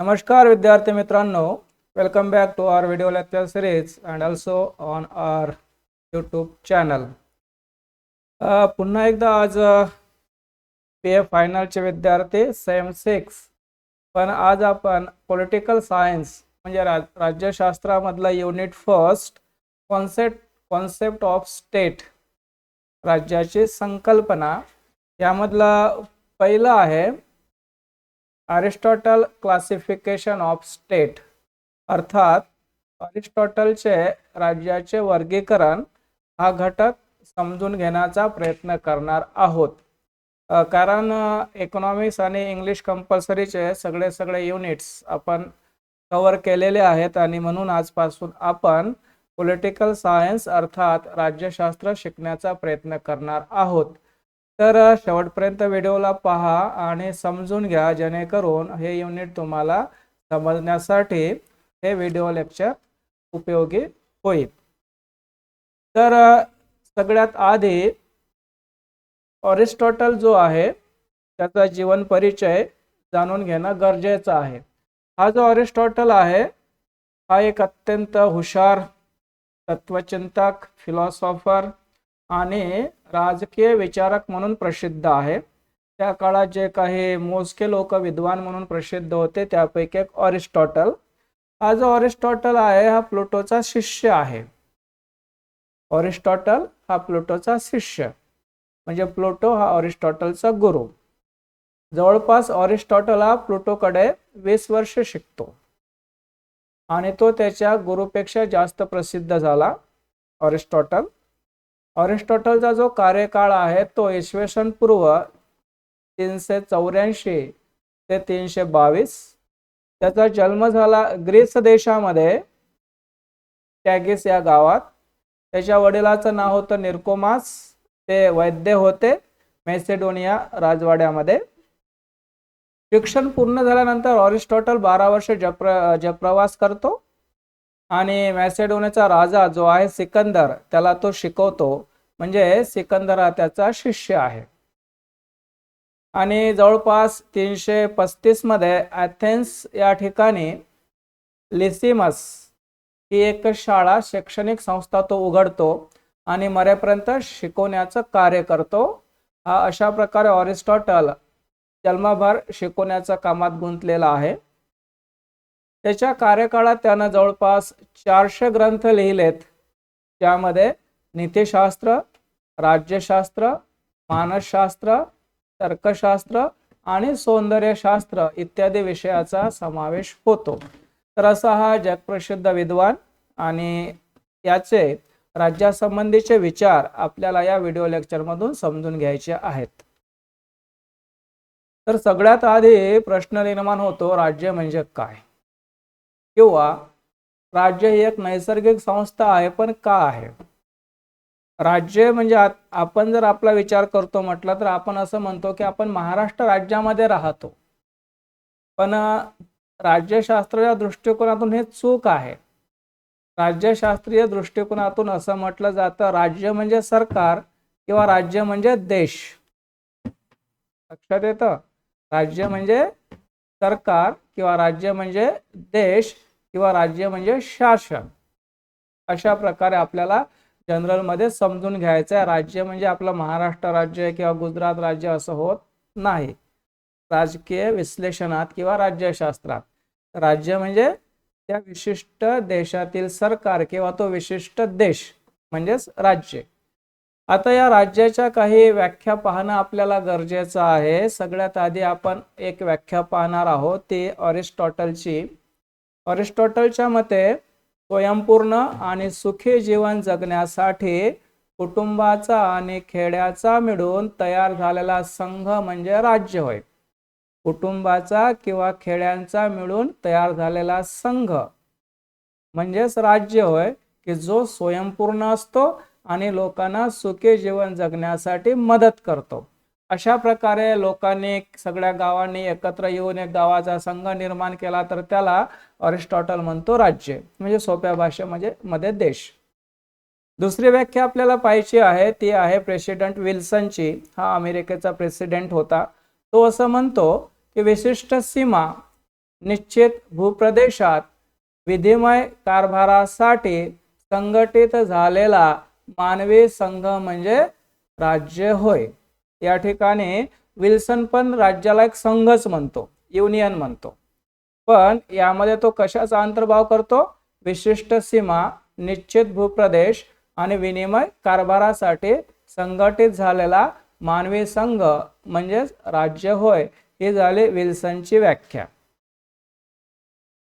नमस्कार विद्यार्थी मित्रांनो. Welcome back to our video lecture series and also on our YouTube channel पुन्हा एकदा आज पी एफ फायनलचे विद्यार्थी सेम सिक्स पण आज आपण पॉलिटिकल सायन्स म्हणजे राज राज्यशास्त्रामधला unit first concept concept of state राज्याची संकल्पना यामधला पहिलं आहे अरिस्टॉटल क्लासिफिकेशन ऑफ स्टेट अर्थात अरिस्टॉटलचे राज्याचे वर्गीकरण हा घटक समजून घेण्याचा प्रयत्न करणार आहोत. कारण इकॉनॉमिक्स आणि इंग्लिश कंपल्सरीचे सगळे सगळे युनिट्स आपण कवर केलेले आहेत आणि म्हणून आजपासून आपण पॉलिटिकल सायन्स अर्थात राज्यशास्त्र शिकण्याचा प्रयत्न करणार आहोत. तर शेवटपर्यंत व्हिडिओला पहा आणि समजून घ्या जेणेकरून हे युनिट तुम्हाला समजण्यासाठी हे व्हिडिओ लेक्चर उपयोगी होईल. तर सगळ्यात आधी ऑरिस्टॉटल जो आहे त्याचा जीवन परिचय जाणून घेणं गरजेचं आहे. हा जो ऑरिस्टॉटल आहे हा एक अत्यंत हुशार तत्वचिंतक फिलॉसॉफर आणि राजकीय विचारक म्हणून प्रसिद्ध आहे. त्या काळात जे काही मोजके लोक विद्वान म्हणून प्रसिद्ध होते त्यापैकी एक ऑरिस्टॉटल हा जो ऑरिस्टॉटल आहे हा प्लुटोचा शिष्य आहे. ऑरिस्टॉटल हा प्लुटोचा शिष्य. म्हणजे प्लुटो हा ऑरिस्टॉटलचा गुरु. जवळपास ऑरिस्टॉटल हा प्लुटोकडे वीस वर्ष शिकतो. आणि तो त्याच्या गुरुपेक्षा जास्त प्रसिद्ध झाला ऑरिस्टॉटल ऑरिस्टॉटलचा जो कार्यकाळ आहे तो इसवी सन पूर्व तीनशे चौऱ्याऐंशी ते तीनशे बावीस. त्याचा जन्म झाला ग्रीस देशामध्ये टॅगिस या गावात. त्याच्या वडिलाचं नाव होतं निरकोमास. ते वैद्य होते मेसेडोनिया राजवाड्यामध्ये. शिक्षण पूर्ण झाल्यानंतर ऑरिस्टॉटल बारा वर्ष जप्र जप्रवास करतो. आणि मॅसेडोनियाचा राजा जो आहे सिकंदर त्याला तो शिकवतो. म्हणजे सिकंदरा त्याचा शिष्य आहे. आणि जवळपास तीनशे पस्तीसमध्ये ॲथेन्स या ठिकाणी लिसिमस ही एक शाळा शैक्षणिक संस्था तो उघडतो आणि मरेपर्यंत शिकवण्याचं कार्य करतो. हा अशा प्रकारे ऑरिस्टॉटल जन्मभर शिकवण्याच्या कामात गुंतलेला आहे. त्याच्या कार्यकाळात त्यानं जवळपास चारशे ग्रंथ लिहिलेत. ज्यामध्ये नीतिशास्त्र राज्यशास्त्र मानसशास्त्र तर्कशास्त्र आणि सौंदर्यशास्त्र इत्यादी विषयाचा समावेश होतो. तर असा हा जगप्रसिद्ध विद्वान आणि याचे राज्यासंबंधीचे विचार आपल्याला या व्हिडिओ लेक्चरमधून समजून घ्यायचे आहेत. तर सगळ्यात आधी प्रश्न निर्माण होतो राज्य म्हणजे काय? किंवा राज्य ही एक नैसर्गिक संस्था आहे पण का आहे? राज्य म्हणजे आपण जर आपला विचार करतो म्हटलं तर आपण असं म्हणतो की आपण महाराष्ट्र राज्यामध्ये राहतो. पण राज्यशास्त्राच्या दृष्टिकोनातून हे चूक आहे. राज्यशास्त्रीय दृष्टिकोनातून असं म्हटलं जातं राज्य म्हणजे सरकार किंवा राज्य म्हणजे देश. लक्षात येतं? राज्य म्हणजे सरकार किंवा राज्य म्हणजे देश किंवा राज्य म्हणजे शासन. अशा प्रकारे आपल्याला जनरलमध्ये समजून घ्यायचं आहे राज्य म्हणजे आपलं महाराष्ट्र राज्य किंवा गुजरात राज्य असं होत नाही. राजकीय विश्लेषणात किंवा राज्यशास्त्रात. राज्य म्हणजे त्या विशिष्ट देशातील सरकार किंवा तो विशिष्ट देश म्हणजेच राज्य. आता या राज्याच्या काही व्याख्या पाहणं आपल्याला गरजेचं आहे. सगळ्यात आधी आपण एक व्याख्या पाहणार आहोत ती ऑरिस्टॉटलची ऑरिस्टॉटलच्या मते स्वयंपूर्ण आणि सुखी जीवन जगण्यासाठी कुटुंबाचा आणि खेड्याचा मिळून तयार झालेला संघ म्हणजे राज्य होय. कुटुंबाचा किंवा खेड्यांचा मिळून तयार झालेला संघ म्हणजेच राज्य होय की जो स्वयंपूर्ण असतो आणि लोकांना सुखी जीवन जगण्यासाठी मदत करतो. अशा प्रकारे लोकांनी सगळ्या गावांनी एकत्र येऊन एक गावाचा संघ निर्माण केला तर त्याला अरिस्टॉटल म्हणतो राज्य म्हणजे सोप्या भाषेमध्ये म्हणजे मध्ये देश. दुसरी व्याख्या आपल्याला पाहिजे आहे ती आहे प्रेसिडेंट विल्सनची. हा अमेरिकेचा प्रेसिडेंट होता. तो असं म्हणतो की विशिष्ट सीमा निश्चित भूप्रदेशात विधिमय कारभारासाठी संघटित झालेला मानवी संघ म्हणजे राज्य होय. या ठिकाणी विल्सन पण राज्याला एक संघच म्हणतो युनियन म्हणतो. पण यामध्ये तो कशाचा अंतर्भाव करतो? विशिष्ट सीमा निश्चित भूप्रदेश आणि विनिमय कारभारासाठी संघटित झालेला मानवी संघ म्हणजेच राज्य होय ही झाली विल्सनची व्याख्या.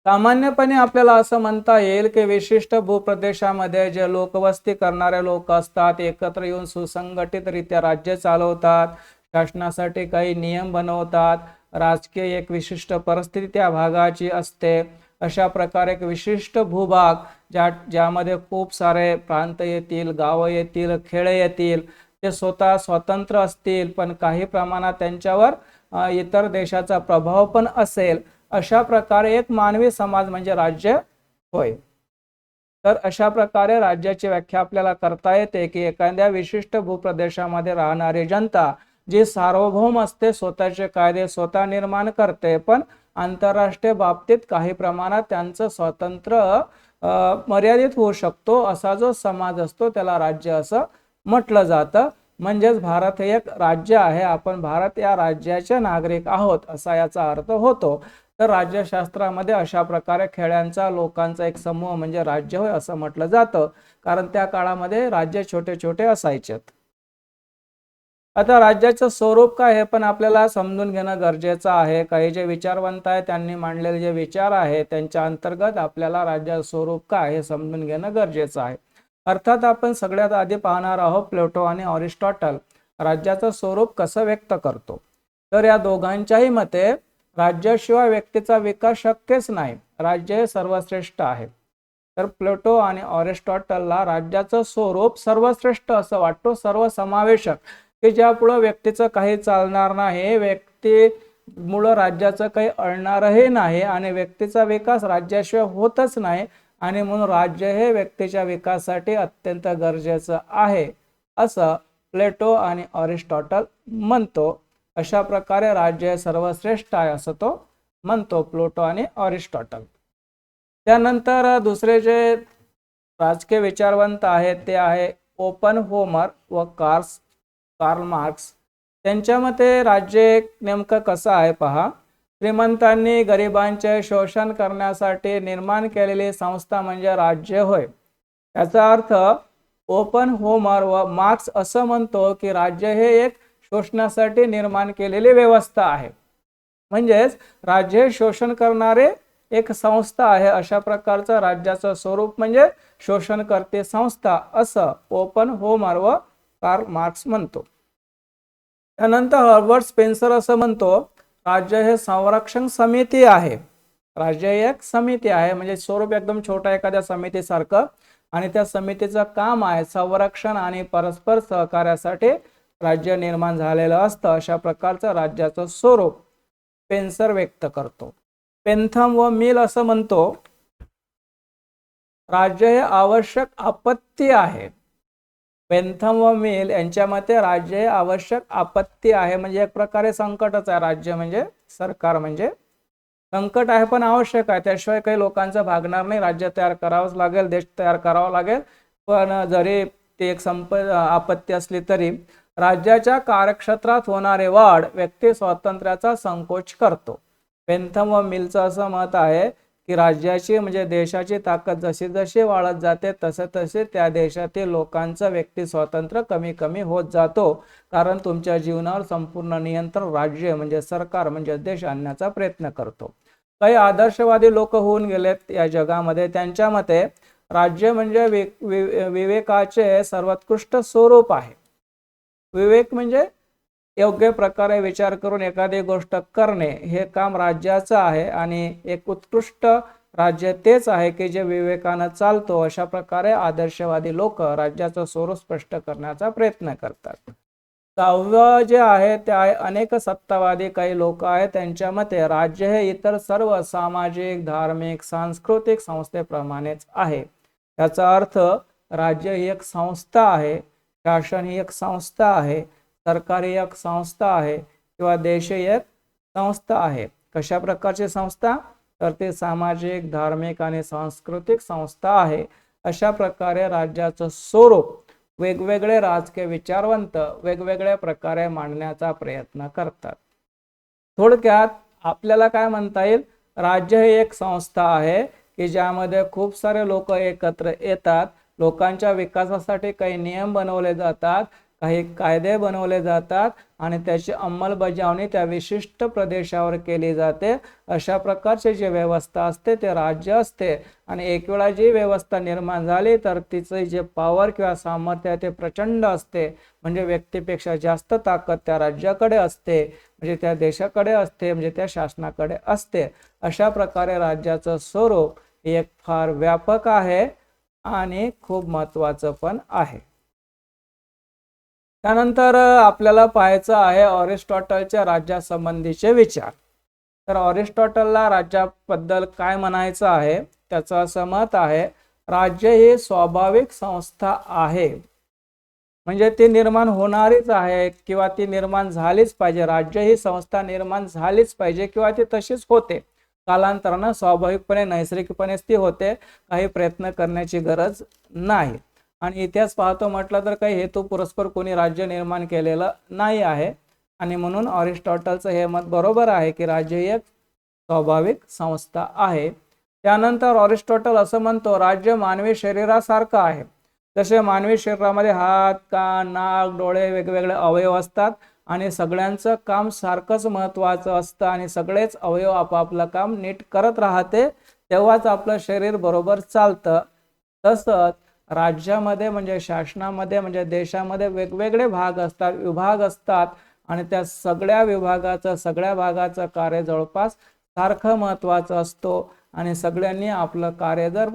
सामान्यपणे आपल्याला असं म्हणता येईल की विशिष्ट भूप्रदेशामध्ये जे लोकवस्ती करणारे लोक असतात एकत्र येऊन सुसंघटितरित्या राज्य चालवतात शासनासाठी काही नियम बनवतात राजकीय एक विशिष्ट परिस्थिती त्या भागाची असते. अशा प्रकारे एक विशिष्ट भूभाग ज्या ज्यामध्ये खूप सारे प्रांत येतील गावं येतील खेडे येतील ते स्वतः स्वतंत्र असतील पण काही प्रमाणात त्यांच्यावर इतर देशाचा प्रभाव पण असेल. अशा प्रकारे एक मानवी समाज म्हणजे राज्य होय. तर अशा प्रकारे राज्याची व्याख्या आपल्याला करता येते की एखाद्या विशिष्ट भूप्रदेशामध्ये राहणारी जनता जी सार्वभौम असते स्वतःचे कायदे स्वतः निर्माण करते पण आंतरराष्ट्रीय बाबतीत काही प्रमाणात त्यांचं स्वातंत्र्य मर्यादित होऊ शकतो असा जो समाज असतो त्याला राज्य असं म्हटलं जातं. म्हणजेच भारत हे एक राज्य आहे आपण भारत या राज्याचे नागरिक आहोत असा याचा अर्थ होतो. तर राज्यशास्त्रामध्ये अशा प्रकारे खेड्यांचा लोकांचा एक समूह म्हणजे राज्य होय असं म्हटलं जातं. कारण त्या काळामध्ये राज्य छोटे छोटे असायचेत. आता राज्याचं स्वरूप काय हे पण आपल्याला समजून घेणं गरजेचं आहे. काही जे विचारवंत आहे त्यांनी मांडलेले जे विचार आहे त्यांच्या अंतर्गत आपल्याला राज्याचं स्वरूप काय हे समजून घेणं गरजेचं आहे. अर्थात आपण सगळ्यात आधी पाहणार आहोत प्लेटो आणि ऑरिस्टॉटल राज्याचं स्वरूप कसं व्यक्त करतो. तर या दोघांच्याही मते राज्याशिवाय व्यक्तीचा विकास शक्यच नाही. राज्य हे सर्वश्रेष्ठ आहे. तर प्लेटो आणि ऑरिस्टॉटलला राज्याचं स्वरूप सर्वश्रेष्ठ असं वाटतो सर्वसमावेशक की ज्यापुढं व्यक्तीचं काही चालणार नाही व्यक्ती मुळं राज्याचं काही अळणारही नाही आणि व्यक्तीचा विकास राज्याशिवाय होतच नाही आणि म्हणून राज्य हे व्यक्तीच्या विकासासाठी अत्यंत गरजेचं आहे असं प्लेटो आणि ऑरिस्टॉटल म्हणतो. अशा प्रकारे राज्य हे सर्वश्रेष्ठ आहे असं तो म्हणतो प्लोटो आणि ऑरिस्टॉटल त्यानंतर दुसरे जे राजकीय विचारवंत आहेत ते आहे ओपन होमर व कार्स कार्ल मार्क्स. त्यांच्या मते राज्य एक नेमकं कसं आहे पहा. श्रीमंतांनी गरिबांचे शोषण करण्यासाठी निर्माण केलेली संस्था म्हणजे राज्य होय. याचा अर्थ ओपन होमर व मार्क्स असं म्हणतो की राज्य हे एक शोषणासाठी निर्माण केलेली व्यवस्था आहे. म्हणजेच राज्य हे शोषण करणारे एक संस्था आहे अशा प्रकारचं राज्याचं स्वरूप म्हणजे शोषण करते संस्था असं ओपन होमर व कार्ल मार्क्स म्हणतो. त्यानंतर हर्बर्ट स्पेन्सर असं म्हणतो राज्य हे संरक्षण समिती आहे. राज्य एक समिती आहे म्हणजे स्वरूप एकदम छोटा एखाद्या समितीसारखं. आणि त्या समितीचं काम आहे संरक्षण आणि परस्पर सहकार्यासाठी राज्य निर्माण झालेलं असतं अशा प्रकारचं राज्याचं स्वरूप पेन्सर व्यक्त करतो. पेंथम व मिल असं म्हणतो राज्य हे आवश्यक आपत्ती आहे. पेंथम व मिल यांच्या मते राज्य हे आवश्यक आपत्ती आहे म्हणजे एक प्रकारे संकटच आहे. राज्य म्हणजे सरकार म्हणजे संकट आहे पण आवश्यक आहे. त्याशिवाय काही लोकांचं भागणार नाही. राज्य तयार करावंच लागेल देश तयार करावा लागेल. पण जरी ती एक संप आपत्ती असली तरी राज्याच्या कार्यक्षेत्रात होणारे वाढ व्यक्ती स्वातंत्र्याचा संकोच करतो. पेंथम व मिलचं असं मत आहे की राज्याची म्हणजे देशाची ताकद जशी जशी वाढत जाते तसे तसे त्या देशातील लोकांचं व्यक्ती स्वातंत्र्य कमी कमी होत जातो. कारण तुमच्या जीवनावर संपूर्ण नियंत्रण राज्य म्हणजे सरकार म्हणजे देश आणण्याचा प्रयत्न करतो. काही आदर्शवादी लोक होऊन गेलेत या जगामध्ये. त्यांच्या मते राज्य म्हणजे वि वि- विवेकाचे सर्वोत्कृष्ट स्वरूप आहे. विवेक म्हणजे योग्य प्रकारे विचार करून एखादी गोष्ट करणे हे काम राज्याचं आहे आणि एक उत्कृष्ट राज्य तेच आहे की जे विवेकानं चालतो. अशा प्रकारे आदर्शवादी लोक राज्याचं स्वरूप स्पष्ट करण्याचा प्रयत्न करतात. सहावं जे आहे ते आहे अनेक सत्तावादी काही लोक आहेत त्यांच्या मते राज्य हे इतर सर्व सामाजिक धार्मिक सांस्कृतिक संस्थेप्रमाणेच आहे. याचा अर्थ राज्य ही एक संस्था आहे. शासन ही एक संस्था आहे सरकार ही एक संस्था आहे किंवा देश ही एक संस्था आहे. कशा प्रकारची संस्था? तर ती सामाजिक धार्मिक आणि सांस्कृतिक संस्था आहे. अशा प्रकारे राज्याचं स्वरूप वेगवेगळे राजकीय विचारवंत वेगवेगळ्या प्रकारे मांडण्याचा प्रयत्न करतात. थोडक्यात आपल्याला काय म्हणता येईल? राज्य ही एक संस्था आहे की ज्यामध्ये खूप सारे लोक एकत्र येतात लोकांच्या विकासासाठी काही नियम बनवले जातात काही कायदे बनवले जातात आणि त्याची अंमलबजावणी त्या विशिष्ट प्रदेशावर केली जाते. अशा प्रकारची जी व्यवस्था असते ते राज्य असते आणि एक वेळा जी व्यवस्था निर्माण झाली तर तिचे जे पॉवर किंवा सामर्थ्य आहे ते प्रचंड असते. म्हणजे व्यक्तीपेक्षा जास्त ताकद त्या राज्याकडे असते म्हणजे त्या देशाकडे असते म्हणजे त्या शासनाकडे असते. अशा प्रकारे राज्याचं स्वरूप हे एक फार व्यापक आहे. आणि खूप महत्वाचं पण आहे. त्यानंतर आपल्याला पाहायचं आहे ऑरिस्टॉटलच्या राज्यासंबंधीचे विचार. तर ऑरिस्टॉटलला राज्याबद्दल काय म्हणायचं आहे? त्याचं असं मत आहे राज्य ही स्वाभाविक संस्था आहे. म्हणजे ती निर्माण होणारीच आहे किंवा ती निर्माण झालीच पाहिजे. राज्य ही संस्था निर्माण झालीच पाहिजे किंवा ती तशीच होते. कालांतरानं स्वाभाविकपणे नैसर्गिकपणेच ती होते काही प्रयत्न करण्याची गरज नाही. आणि इतिहास पाहतो म्हटलं तर काही हेतू पुरस्पर कोणी राज्य निर्माण केलेलं नाही आहे. आणि म्हणून ऑरिस्टॉटलचं हे मत बरोबर आहे की राज्य ही एक स्वाभाविक संस्था आहे. त्यानंतर ऑरिस्टॉटल असं म्हणतो राज्य मानवी शरीरासारखं आहे. जसे मानवी शरीरामध्ये हात कान नाक डोळे वेगवेगळे अवयव असतात आणि सगळ्यांचं काम सारखंच महत्त्वाचं असतं आणि सगळेच अवयव आपापलं काम नीट करत राहते तेव्हाच आपलं शरीर बरोबर चालतं. तसंच राज्यामध्ये म्हणजे शासनामध्ये म्हणजे देशामध्ये वेगवेगळे भाग असतात विभाग असतात आणि त्या सगळ्या विभागाचं सगळ्या भागाचं कार्य जवळपास सारखं महत्त्वाचं असतो आणि सगळ्यांनी आपलं कार्य जर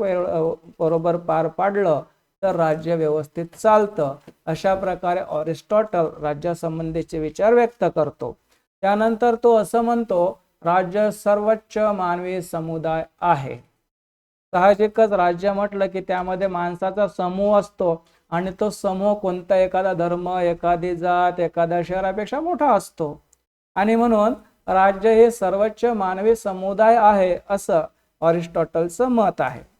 बरोबर पार पाडलं तर राज्य व्यवस्थित चालतं अशा प्रकारे ऑरिस्टॉटल राज्यासंबंधीचे विचार व्यक्त करतो. त्यानंतर तो असं म्हणतो राज्य सर्वोच्च मानवी समुदाय आहे. साहजिकच राज्य म्हटलं की त्यामध्ये माणसाचा समूह असतो आणि तो समूह कोणता एखादा धर्म एखादी जात एखाद्या शहरापेक्षा मोठा असतो. आणि म्हणून राज्य हे सर्वोच्च मानवी समुदाय आहे असं ऑरिस्टॉटलचं मत आहे.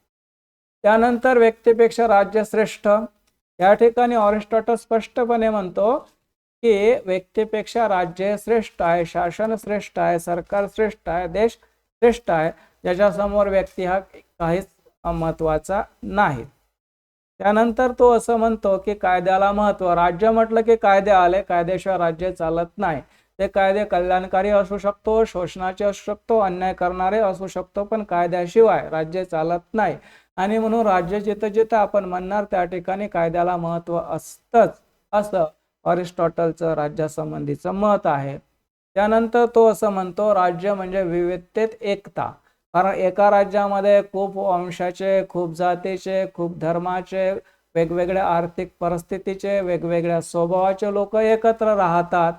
त्यानंतर व्यक्तीपेक्षा राज्य श्रेष्ठ या ठिकाणी ऑरिस्टॉटल स्पष्टपणे म्हणतो की व्यक्तीपेक्षा राज्य श्रेष्ठ आहे शासन श्रेष्ठ आहे सरकार श्रेष्ठ आहे देश श्रेष्ठ आहे ज्याच्यासमोर व्यक्ती हा काहीच महत्त्वाचा नाही. त्यानंतर तो असं म्हणतो की कायद्याला महत्त्व राज्य म्हटलं की कायदे आले कायद्याशिवाय राज्य चालत नाही. ते कायदे कल्याणकारी असू शकतो शोषणाचे असू शकतो अन्याय करणारे असू शकतो पण कायद्याशिवाय राज्य चालत नाही. आणि म्हणून राज्य जिथं जिथं आपण म्हणणार त्या ठिकाणी कायद्याला महत्त्व असतंच असं ऑरिस्टॉटलचं राज्यासंबंधीचं मत आहे. त्यानंतर तो असं म्हणतो राज्य म्हणजे विविधतेत एकता. कारण एका राज्यामध्ये खूप वंशाचे खूप जातीचे खूप धर्माचे वेगवेगळ्या आर्थिक परिस्थितीचे वेगवेगळ्या स्वभावाचे लोक एकत्र राहतात.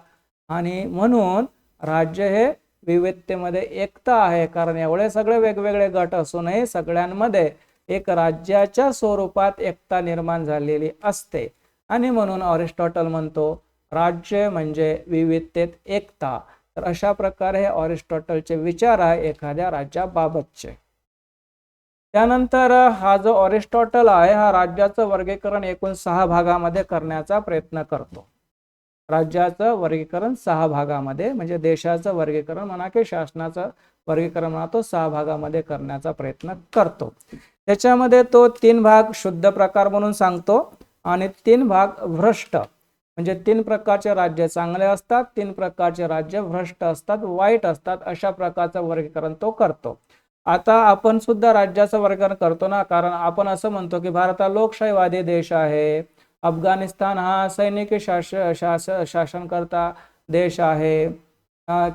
आणि म्हणून राज्य हे विविधतेमध्ये एकता आहे. कारण एवढे सगळे वेगवेगळे गट असूनही सगळ्यांमध्ये एक राज्याच्या स्वरूपात एकता निर्माण झालेली असते. आणि म्हणून ऑरिस्टॉटल म्हणतो राज्य म्हणजे विविधतेत एकता. तर अशा प्रकारे हे ऑरिस्टॉटलचे विचार आहे एखाद्या राज्याबाबतचे. त्यानंतर हा जो ऑरिस्टॉटल आहे हा राज्याचं वर्गीकरण एकूण सहा भागामध्ये करण्याचा प्रयत्न करतो. राज्याचं वर्गीकरण सहा भागामध्ये म्हणजे देशाचं वर्गीकरण म्हणा की शासनाचं वर्गीकरण म्हणा तो सहा भागामध्ये करण्याचा प्रयत्न करतो. त्याच्यामध्ये तो तीन भाग शुद्ध प्रकार म्हणून सांगतो आणि तीन भाग भ्रष्ट. म्हणजे तीन प्रकारचे राज्य चांगले असतात तीन प्रकारचे राज्य भ्रष्ट असतात वाईट असतात अशा प्रकारचं वर्गीकरण तो करतो. आता आपण सुद्धा राज्याचं वर्गीकरण करतो ना कारण आपण असं म्हणतो की भारत हा लोकशाहीवादी देश आहे. अफगाणिस्तान हा सैनिकी शास शास शासनकर्ता देश आहे.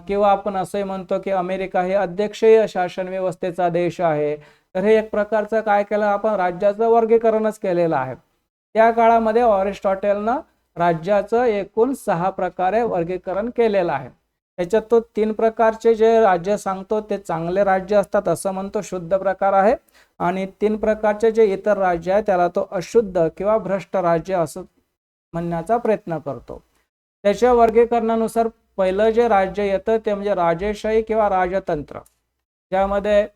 किंवा आपण असंही म्हणतो की अमेरिका हे अध्यक्षीय शासन व्यवस्थेचा देश आहे. तर हे एक प्रकारचं काय केलं आपण राज्याचं वर्गीकरणच केलेलं आहे. त्या काळामध्ये ऑरिस्टॉटेलनं राज्याचं एकूण सहा प्रकारे वर्गीकरण केलेलं आहे. त्याच्यात तो तीन प्रकारचे जे राज्य सांगतो ते चांगले राज्य असतात असं म्हणतो शुद्ध प्रकार आहे. आणि तीन प्रकारचे जे इतर राज्य आहे त्याला तो अशुद्ध किंवा भ्रष्ट राज्य असं म्हणण्याचा प्रयत्न करतो. त्याच्या वर्गीकरणानुसार पहिलं जे राज्य येतं ते म्हणजे राजेशाही किंवा राजतंत्र. ज्यामध्ये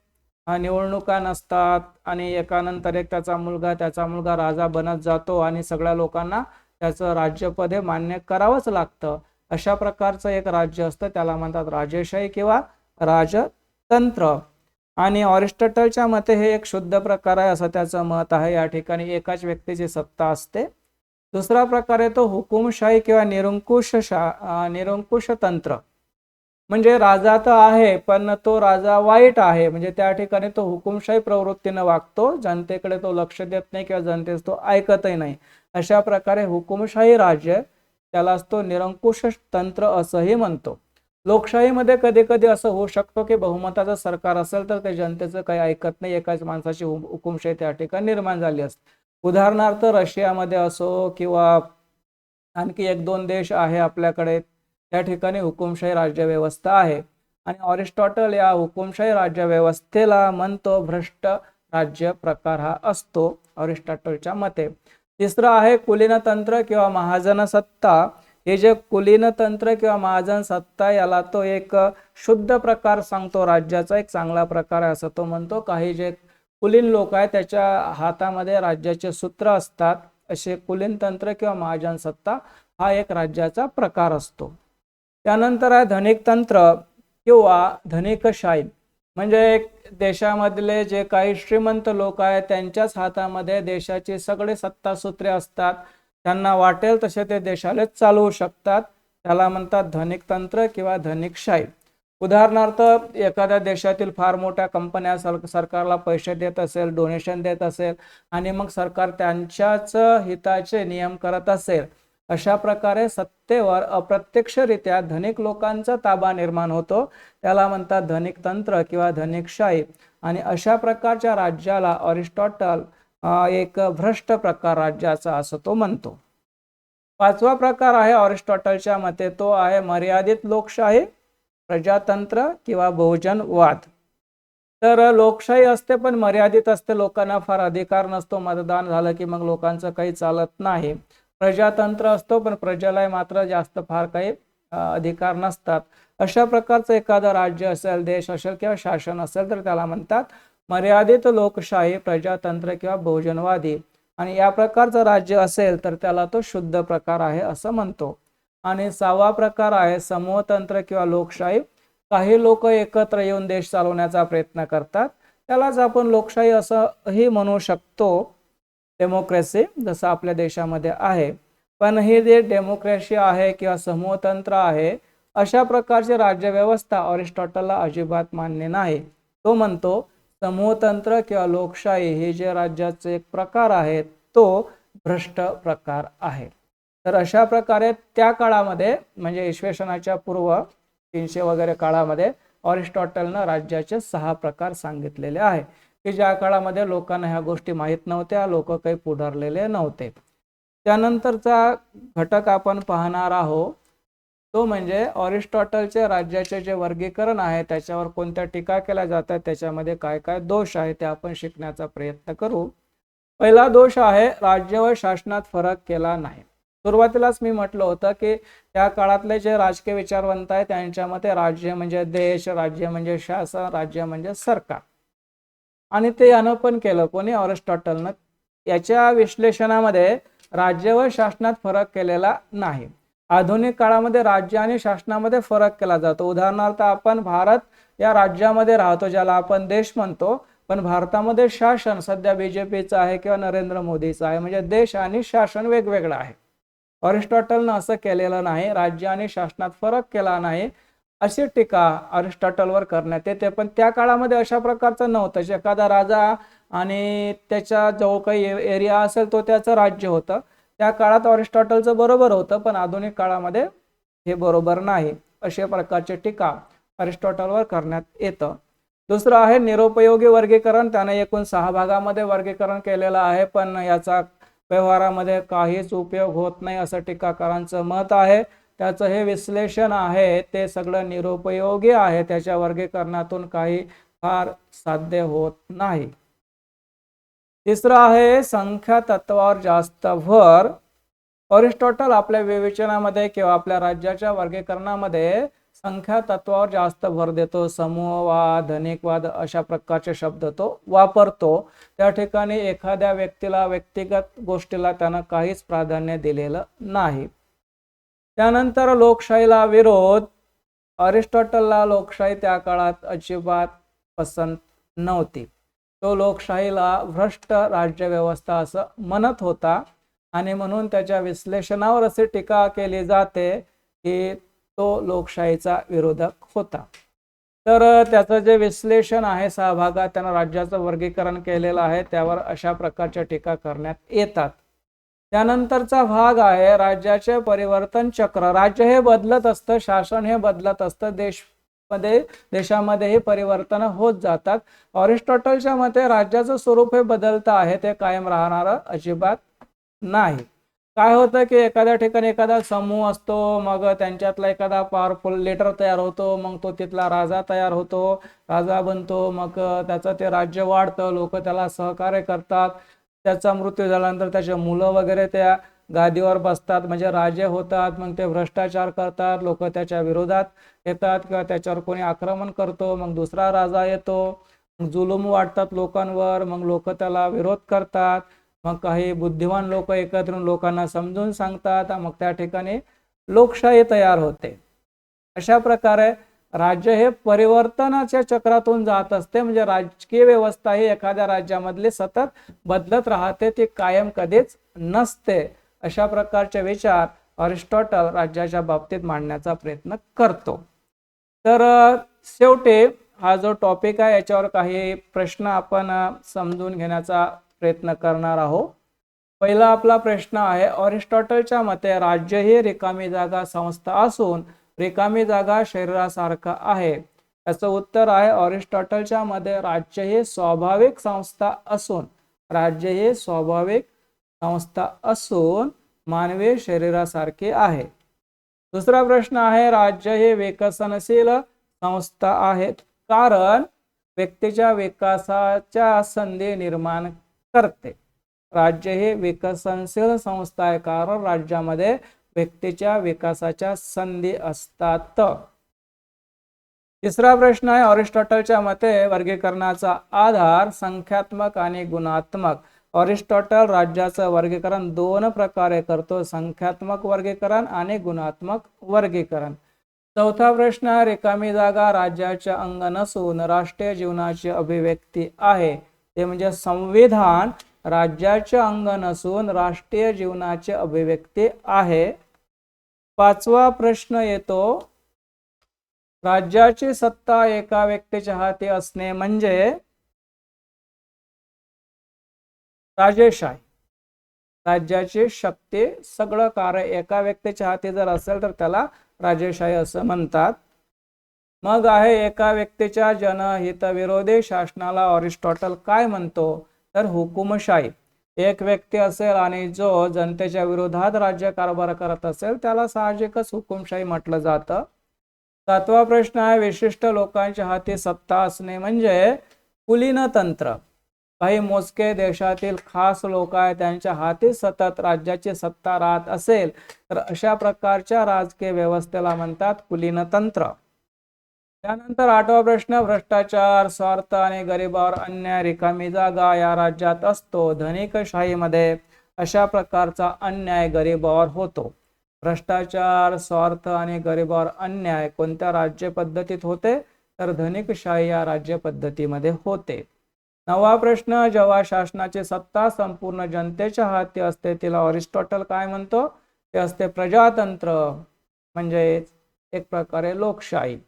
निवडणुका नसतात आणि एकानंतर एक त्याचा मुलगा त्याचा मुलगा राजा बनत जातो आणि सगळ्या लोकांना त्याचं राज्यपद हे मान्य करावंच लागतं. अशा प्रकारचं एक राज्य असतं त्याला म्हणतात राजेशाही किंवा राजतंत्र. आणि ऑरिस्टटलच्या मते हे एक शुद्ध प्रकार आहे असं त्याचं मत आहे. या ठिकाणी एकाच व्यक्तीची सत्ता असते. दुसरा प्रकार आहे तो हुकुमशाही किंवा निरंकुश शा निरंकुश तंत्र म्हणजे राजा तर आहे पण तो राजा वाईट आहे. म्हणजे त्या ठिकाणी तो हुकुमशाही प्रवृत्तीनं वागतो जनतेकडे तो लक्ष देत नाही किंवा जनतेस तो ऐकतही नाही. अशा प्रकारे हुकुमशाही राज्य त्यालाच तो निरंकुश तंत्र असंही म्हणतो. लोकशाहीमध्ये कधी कधी असं होऊ शकतो की बहुमताचं सरकार असेल तर ते जनतेचं काही ऐकत नाही. एकाच माणसाची हु- हुकुमशाही त्या ठिकाणी निर्माण झाली असते. उदाहरणार्थ रशियामध्ये असो किंवा आणखी एक दोन देश आहे आपल्याकडे या ठिकाणी हुकुमशाही राज्यव्यवस्था आहे. आणि ऑरिस्टॉटल या हुकुमशाही राज्यव्यवस्थेला म्हणतो भ्रष्ट राज्य प्रकार हा असतो ऑरिस्टॉटलच्या मते. तिसरं आहे कुलीनतंत्र किंवा महाजन सत्ता हे जे कुलीन तंत्र किंवा महाजन सत्ता याला तो एक शुद्ध प्रकार सांगतो राज्याचा एक चांगला प्रकार आहे असं तो म्हणतो. काही जे कुलीन लोक आहेत त्याच्या हातामध्ये राज्याचे सूत्र असतात. असे कुलीन तंत्र किंवा महाजन सत्ता हा एक राज्याचा प्रकार असतो. त्यानंतर आहे धनिक तंत्र किंवा धनिकशाही म्हणजे एक देशामधले जे काही श्रीमंत लोक आहेत त्यांच्याच हातामध्ये देशाची सगळे सत्तासूत्रे असतात. त्यांना वाटेल तसे ते देशाला चालवू शकतात. त्याला म्हणतात धनिक तंत्र किंवा धनिकशाही उदाहरणार्थ एखाद्या देशातील फार मोठ्या कंपन्या सर सरकारला पैसे देत असेल डोनेशन देत असेल आणि मग सरकार त्यांच्याच हिताचे नियम करत असेल अशा प्रकारे सत्तेवर अप्रत्यक्षरित्या धनिक लोकांचा ताबा निर्माण होतो. त्याला म्हणतात धनिक तंत्र किंवा धनिकशाही आणि अशा प्रकारच्या राज्याला ऑरिस्टॉटल एक भ्रष्ट प्रकार राज्याचा असं तो म्हणतो. पाचवा प्रकार आहे ऑरिस्टॉटलच्या मते. तो आहे मर्यादित लोकशाही प्रजातंत्र किंवा बहुजनवाद. तर लोकशाही असते पण मर्यादित असते लोकांना फार अधिकार नसतो. मतदान झालं की मग लोकांचं काही चालत नाही. प्रजातंत्र असतो पण प्रजालाय मात्र जास्त फार काही अधिकार नसतात. अशा प्रकारचं एखादं राज्य असेल देश असेल किंवा शासन असेल तर त्याला म्हणतात मर्यादित लोकशाही प्रजातंत्र किंवा बहुजनवादी आणि या प्रकारचं राज्य असेल तर त्याला तो शुद्ध प्रकार आहे असं म्हणतो. आणि सहावा प्रकार आहे समूहतंत्र किंवा लोकशाही. काही लोक एकत्र येऊन देश चालवण्याचा प्रयत्न करतात. त्यालाच आपण लोकशाही असंही म्हणू शकतो. डेमोक्रेसी जसं आपल्या देशामध्ये आहे. पण हे जे डेमोक्रेसी आहे किंवा समूहतंत्र आहे अशा प्रकारची राज्यव्यवस्था ऑरिस्टॉटलला अजिबात मान्य नाही. तो म्हणतो समूहतंत्र किंवा लोकशाही हे जे राज्याचे एक प्रकार आहेत तो भ्रष्ट प्रकार आहे. तर अशा प्रकारे त्या काळामध्ये म्हणजे इसवी पूर्व तीनशे वगैरे काळामध्ये ऑरिस्टॉटलनं राज्याचे सहा प्रकार सांगितलेले आहे. की ज्या काळामध्ये लोकांना ह्या गोष्टी माहीत नव्हत्या लोक काही पुढारलेले नव्हते. त्यानंतरचा घटक आपण पाहणार आहोत तो म्हणजे ऑरिस्टॉटलचे राज्याचे जे वर्गीकरण आहे त्याच्यावर कोणत्या टीका केल्या जातात त्याच्यामध्ये काय काय दोष आहे ते आपण शिकण्याचा प्रयत्न करू. पहिला दोष आहे राज्य व शासनात फरक केला नाही. सुरुवातीलाच मी म्हटलं होतं की त्या काळातले जे राजकीय विचारवंत आहे त्यांच्या मते राज्य म्हणजे देश राज्य म्हणजे शासन राज्य म्हणजे सरकार. आणि ते यानं पण केलं. कोणी? ऑरिस्टॉटलनं याच्या विश्लेषणामध्ये राज्य व शासनात फरक केलेला नाही. आधुनिक काळामध्ये राज्य आणि शासनामध्ये फरक केला जातो. उदाहरणार्थ आपण भारत या राज्यामध्ये राहतो ज्याला आपण देश म्हणतो पण भारतामध्ये शासन सध्या बीजेपीचं आहे किंवा नरेंद्र मोदीचं आहे. म्हणजे देश आणि शासन वेगवेगळं आहे. ऑरिस्टॉटलनं असं केलेलं नाही. राज्य आणि शासनात फरक केला नाही. अशी टीका अरिस्टॉटलवर करण्यात येते. पण त्या काळामध्ये अशा प्रकारचं नव्हतं. एखादा राजा आणि त्याच्याजवळ काही एरिया असेल तो त्याचं राज्य होतं. त्या काळात अरिस्टॉटलचं बरोबर होतं पण आधुनिक काळामध्ये हे बरोबर नाही. अशा प्रकारचे टीका अरिस्टॉटलवर करण्यात येतं. दुसरं आहे निरुपयोगी वर्गीकरण. त्याने एकूण सहा भागामध्ये वर्गीकरण केलेलं आहे पण याचा व्यवहारामध्ये काहीच उपयोग होत नाही असं टीकाकारांचं मत आहे. त्याचं हे विश्लेषण आहे ते सगळं निरुपयोगी आहे. त्याच्या वर्गीकरणातून काही फार साध्य होत नाही. तिसरं आहे संख्या तत्वावर जास्त भर अरिस्टॉटल आपल्या विवेचनामध्ये किंवा आपल्या राज्याच्या वर्गीकरणामध्ये संख्या तत्वावर जास्त भर देतो. समूहवाद धनिकवाद अशा प्रकारचे शब्द तो वापरतो. त्या ठिकाणी एखाद्या व्यक्तीला व्यक्तिगत गोष्टीला त्यानं काहीच प्राधान्य दिलेलं नाही. त्यानंतर लोकशाहीला विरोध. अरिस्टॉटलला लोकशाही त्या काळात अजिबात पसंत नव्हती. तो लोकशाहीला भ्रष्ट राज्यव्यवस्था असं म्हणत होता आणि म्हणून त्याच्या विश्लेषणावर असे टीका केली जाते की तो लोकशाहीचा विरोधक होता. तर त्याचं जे विश्लेषण आहे सहा भागात त्यानं राज्याचं वर्गीकरण केलेलं आहे त्यावर अशा प्रकारच्या टीका करण्यात येतात. त्यानंतरचा भाग आहे राज्याचे परिवर्तन चक्र. राज्य हे बदलत असतं शासन हे बदलत असतं देशमध्ये देशामध्येही परिवर्तन होत जातात. ऑरिस्टॉटलच्या मते राज्याचं स्वरूप हे बदलतं आहे ते कायम राहणार अजिबात नाही. काय होतं की एखाद्या ठिकाणी एखादा समूह असतो मग त्यांच्यातला एखादा पॉवरफुल लेटर तयार होतो मग तो तिथला राजा तयार होतो राजा बनतो मग त्याचं ते राज्य वाढतं लोक त्याला सहकार्य करतात. त्याचा मृत्यू झाल्यानंतर त्याचे मुलं वगैरे त्या गादीवर बसतात म्हणजे राजे होतात मग ते भ्रष्टाचार करतात लोक त्याच्या विरोधात येतात किंवा त्याच्यावर कोणी आक्रमण करतो मग दुसरा राजा येतो मग जुलूम वाटतात लोकांवर मग लोक त्याला विरोध करतात मग काही बुद्धिवान लोक एकत्र येऊन लोकांना समजून सांगतात मग त्या ठिकाणी लोकशाही तयार होते. अशा प्रकारे राज्य हे परिवर्तनाच्या चक्रातून जात असते. म्हणजे राजकीय व्यवस्था ही एखाद्या राज्यामधले सतत बदलत राहते. ती कायम कधीच नसते. अशा प्रकारचे विचार अरिस्टॉटल राज्याच्या बाबतीत मांडण्याचा प्रयत्न करतो. तर शेवटी हा जो टॉपिक आहे याच्यावर काही प्रश्न आपण समजून घेण्याचा प्रयत्न करणार आहोत. पहिला आपला प्रश्न आहे ऑरिस्टॉटलच्या मते राज्य ही रिकामी जागा संस्था असून रिकामी जागा शरीरासारखा आहे. याचं उत्तर आहे ऑरिस्टॉटलच्या मध्ये राज्य हे स्वाभाविक संस्था असून राज्य हे स्वाभाविक संस्था असून मानवी शरीरासारखे आहे. दुसरा प्रश्न आहे राज्य हे विकसनशील संस्था आहेत कारण व्यक्तीच्या विकासाच्या संधी निर्माण करते. राज्य हे विकसनशील संस्था आहे कारण राज्यामध्ये व्यक्तीच्या विकासाच्या संधी असतात. तिसरा प्रश्न आहे ऑरिस्टॉटलच्या मते वर्गीकरणाचा आधार संख्यात्मक आणि गुणात्मक. ऑरिस्टॉटल राज्याचं वर्गीकरण दोन प्रकारे करतो संख्यात्मक वर्गीकरण आणि गुणात्मक वर्गीकरण. चौथा प्रश्न रिकामी जागा राज्याचे अंग नसून राष्ट्रीय जीवनाची अभिव्यक्ती आहे. ते म्हणजे संविधान राज्याचे अंग नसून राष्ट्रीय जीवनाची अभिव्यक्ती आहे. पाचवा प्रश्न येतो. राज्याची सत्ता एका व्यक्तीच्या हाती असणे म्हणजे? राजेशाही राज्याची शक्ती सगळं कार्य एका व्यक्तीच्या हाती जर असेल तर त्याला राजेशाही असं म्हणतात. मग आहे एका व्यक्तीच्या जनहितविरोधी शासनाला ऑरिस्टॉटल काय म्हणतो? तर हुकुमशाही. एक व्यक्ती असेल आणि जो जनतेच्या विरोधात राज्य कारभार करत असेल त्याला साहजिकच हुकुमशाही म्हटलं जातं. सातवा प्रश्न आहे विशिष्ट लोकांच्या हाती सत्ता असणे म्हणजे कुलीन तंत्र. काही मोजके देशातील खास लोक आहेत त्यांच्या हाती सतत राज्याची सत्ता राहत असेल तर अशा प्रकारच्या राजकीय व्यवस्थेला म्हणतात कुलीन तंत्र. त्यानंतर आठवा प्रश्न भ्रष्टाचार स्वार्थ आणि गरिबावर अन्याय रिकामी जागा या राज्यात असतो धनिकशाहीमध्ये अशा प्रकारचा अन्याय गरिबावर होतो. भ्रष्टाचार स्वार्थ आणि गरिबावर अन्याय कोणत्या राज्य पद्धतीत होते? तर धनिकशाही या राज्य पद्धतीमध्ये होते. नवा प्रश्न जेव्हा शासनाची सत्ता संपूर्ण जनतेच्या हाती असते तिला ऑरिस्टॉटल काय म्हणतो? ते असते प्रजातंत्र म्हणजे एक प्रकारे लोकशाही.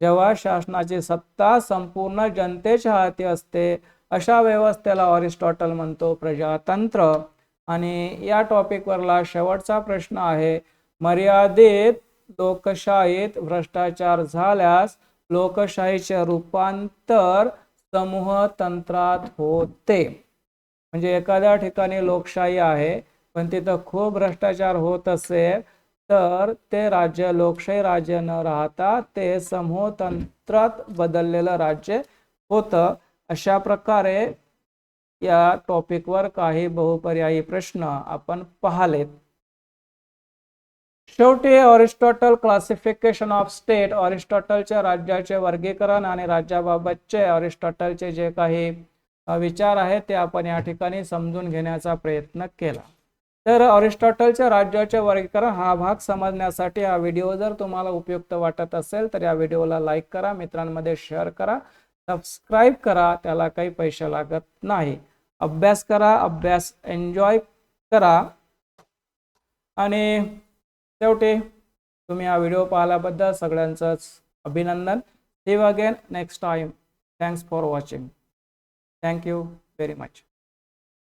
जेव्हा शासनाची सत्ता संपूर्ण जनतेच्या हाती असते अशा व्यवस्थेला ऑरिस्टॉटल म्हणतो प्रजातंत्र. आणि या टॉपिकवरला शेवटचा प्रश्न आहे मर्यादित लोकशाहीत भ्रष्टाचार झाल्यास लोकशाहीचे रूपांतर समूह तंत्रात होते. म्हणजे एखाद्या ठिकाणी लोकशाही आहे पण तिथं खूप भ्रष्टाचार होत असेल तर ते राज्य लोकशाही राज्य न राहता ते समूह तंत्रात बदललेलं राज्य होतं. अशा प्रकारे या टॉपिकवर काही बहुपर्यायी प्रश्न आपण पाहलेत. शेवटी ऑरिस्टॉटल क्लासिफिकेशन ऑफ स्टेट ऑरिस्टॉटलच्या राज्याचे वर्गीकरण आणि राज्याबाबतचे ऑरिस्टॉटलचे जे काही विचार आहेत ते आपण या ठिकाणी समजून घेण्याचा प्रयत्न केला. तर ऑरिस्टॉटलच्या राज्याचे वर्गीकरण हा भाग समजण्यासाठी हा व्हिडिओ जर तुम्हाला उपयुक्त वाटत असेल तर या व्हिडिओला लाईक करा मित्रांमध्ये शेअर करा सबस्क्राईब करा त्याला काही पैसे लागत नाही. अभ्यास करा अभ्यास एन्जॉय करा. आणि शेवटी तुम्ही हा व्हिडिओ पाहिल्याबद्दल सगळ्यांचंच अभिनंदन. See again next time thanks for watching thank you very much